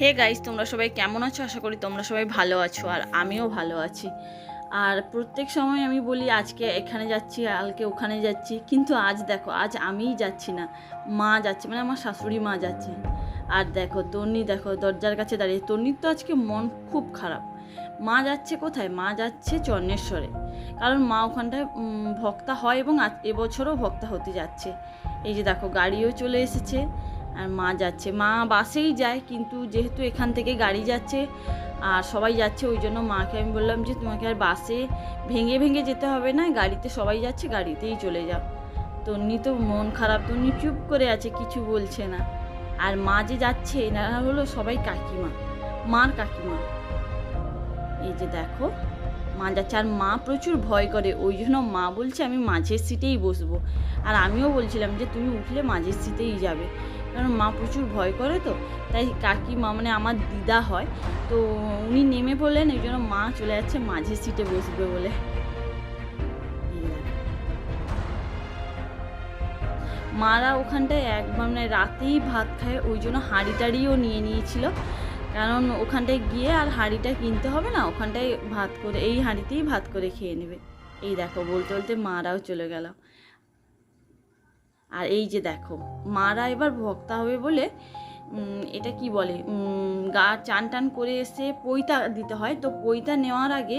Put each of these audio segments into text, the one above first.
Hey guys তোমরা সবাই কেমন আছো? আশা করি তোমরা সবাই ভালো আছো আর আমিও ভালো আছি। আর প্রত্যেক সময় আমি বলি, আজকে এখানে যাচ্ছি, কালকে ওখানে যাচ্ছি। কিন্তু আজ দেখো, আজ আমিই যাচ্ছি না। মা যাচ্ছে মানে আমার শাশুড়ি মা যাচ্ছে। আর দেখো, তন্নি দেখো, দরজার কাছে দাঁড়িয়ে, তন্নির তো আজকে মন খুব খারাপ। মা যাচ্ছে কোথায়? মা যাচ্ছে চন্নেশ্বরে। কারণ মা ওখানটায় ভক্তা হয় এবং এবছরও ভক্তা হতে যাচ্ছে। এই যে দেখো, গাড়িও চলে এসেছে। আর মা যাচ্ছে। মা বাসেই যায়, কিন্তু যেহেতু এখান থেকে গাড়ি যাচ্ছে আর সবাই যাচ্ছে, ওই জন্য মাকে আমি বললাম যে, তোমাকে আর বাসে ভেঙে ভেঙে যেতে হবে না, গাড়িতে সবাই যাচ্ছে, গাড়িতেই চলে যাও। তন্নি তো মন খারাপ, তন্নি চুপ করে আছে, কিছু বলছে না। আর মা যে যাচ্ছে এনারা হলো সবাই কাকিমা, মার কাকিমা। এই যে দেখো, মা যাচ্ছে, আর মা প্রচুর ভয় করে, ওই জন্য মা বলছে, আমি মাঝের সিটেই বসবো। আর আমিও বলছিলাম যে, তুমি উঠলে মাঝের সিটেই যাবে। কারণ মা প্রচুর ভয় করে তো, তাই কাকিমা মানে আমার দিদা হয়। তো উনি নেমে পড়লেন, এই জন্য মা চলে যাচ্ছে মাঝের সিটে বসবে বলে। মারা ওখানটায় এক মানে রাতেই ভাত খায়, ওই জন্য হাঁড়ি টাড়িও নিয়ে নিয়েছিল। কারণ ওখানটায় গিয়ে আর হাঁড়িটা কিনতে হবে না, ওখানটায় ভাত করে, এই হাঁড়িতেই ভাত করে খেয়ে নেবে। এই দেখো, বলতে বলতে মারাও চলে গেল। আর এই যে দেখো, মারা এবার ভক্তা হবে বলে এটা কি বলে গা চান টান করে এসে পৈতা দিতে হয়। তো পৈতা নেওয়ার আগে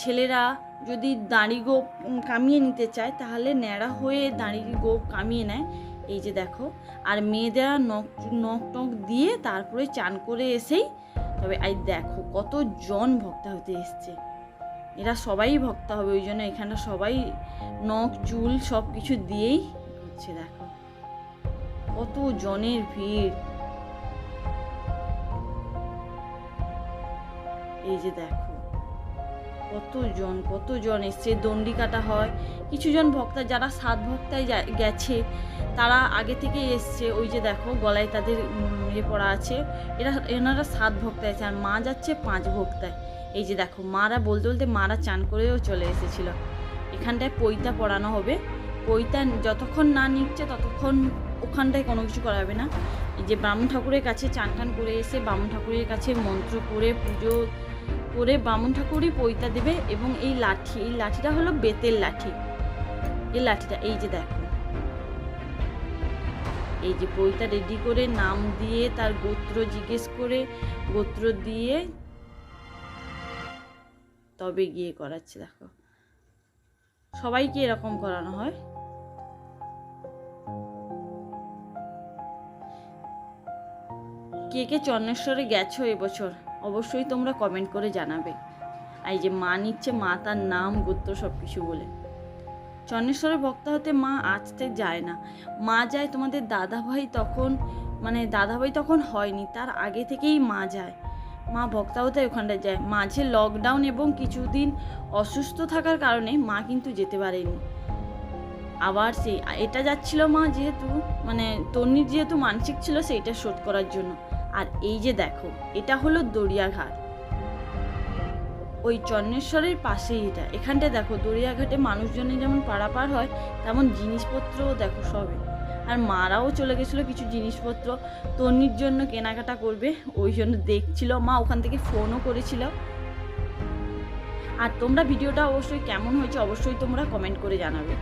ছেলেরা যদি দাঁড়ি গোপ কামিয়ে নিতে চায়, তাহলে ন্যাড়া হয়ে দাঁড়ি গোপ কামিয়ে নেয়। এই যে দেখো, আর মেয়েদেরা নখ নখ দিয়ে তারপরে চান করে এসেই, তবে এই দেখো কত জন ভক্তা হতে এসছে। এরা সবাই ভক্তা হবে, ওই জন্য এখানটা সবাই নখ, চুল সব কিছু দিয়েই হচ্ছে দেখো। কত জনের ভিড়। এই যে দেখো, কত জন কত জন এসছে, দণ্ডি কাটা হয়। কিছু জন ভক্তা, যারা সাত ভক্তায় গেছে, তারা আগে থেকে এসছে। ওই যে দেখো, গলায় তাদের ইয়ে পড়া আছে। এরা, এনারা সাত ভক্তায় আছে, আর মা যাচ্ছে পাঁচ ভক্তায়। এই যে দেখো, মারা বলতে বলতে মারা চান করেও চলে এসেছিল। এখানটায় পৈতা পড়ানো হবে। পৈতা যতক্ষণ না নিচ্ছে ততক্ষণ ওখানটায় কোনো কিছু করা হবে না। যে ব্রাহ্মণ ঠাকুরের কাছে চান টান করে এসে ব্রাহ্মণ ঠাকুরের কাছে মন্ত্র করে, পুজো করে ব্রাহ্মণ ঠাকুরই পৈতা দেবে এবং এই লাঠি, এই লাঠিটা হলো বেতের লাঠি। এই লাঠিটা, এই যে দেখো। এই যে পৈতা রেডি করে নাম দিয়ে তার গোত্র জিজ্ঞেস করে, গোত্র দিয়ে তবে গিয়ে করাচ্ছে, দেখো। সবাইকে এরকম করানো হয়। কে কে চন্নেশ্বরে গেছো এবছর? অবশ্যই তোমরা কমেন্ট করে জানাবে। আর এই যে মা নিচ্ছে, মা তার নাম গোত্র সব কিছু বলে। চন্নেশ্বরে ভক্ত হতে মা আজতে যায় না। মা যায় তোমাদের দাদাভাই তখন মানে দাদাভাই তখন হয়নি, তার আগে থেকেই মা যায়। মা ভক্তা হতে ওখানটায় যায়। মাঝে লকডাউন এবং কিছুদিন অসুস্থ থাকার কারণে মা কিন্তু যেতে পারেনি। আবার সেই, এটা যাচ্ছিল মা যেহেতু মানে তন্নির যেহেতু মানসিক ছিল সেইটা শোধ করার জন্য। আর এই যে দেখো, এটা হলো দরিয়াঘাট ওই চন্নেশ্বরের পাশেই এটা। এখানটায় দেখো দরিয়াঘাটে মানুষজনে যেমন পারাপার হয়, তেমন জিনিসপত্রও দেখো সবে। আর মারাও চলে গেছিল কিছু জিনিসপত্র। তন্নির জন্য কেনাকাটা করবে, ওই জন্য দেখছিল। মা ওখান থেকে ফোনও করেছিল। আর তোমরা ভিডিওটা অবশ্যই কেমন হয়েছে অবশ্যই তোমরা কমেন্ট করে জানাবে।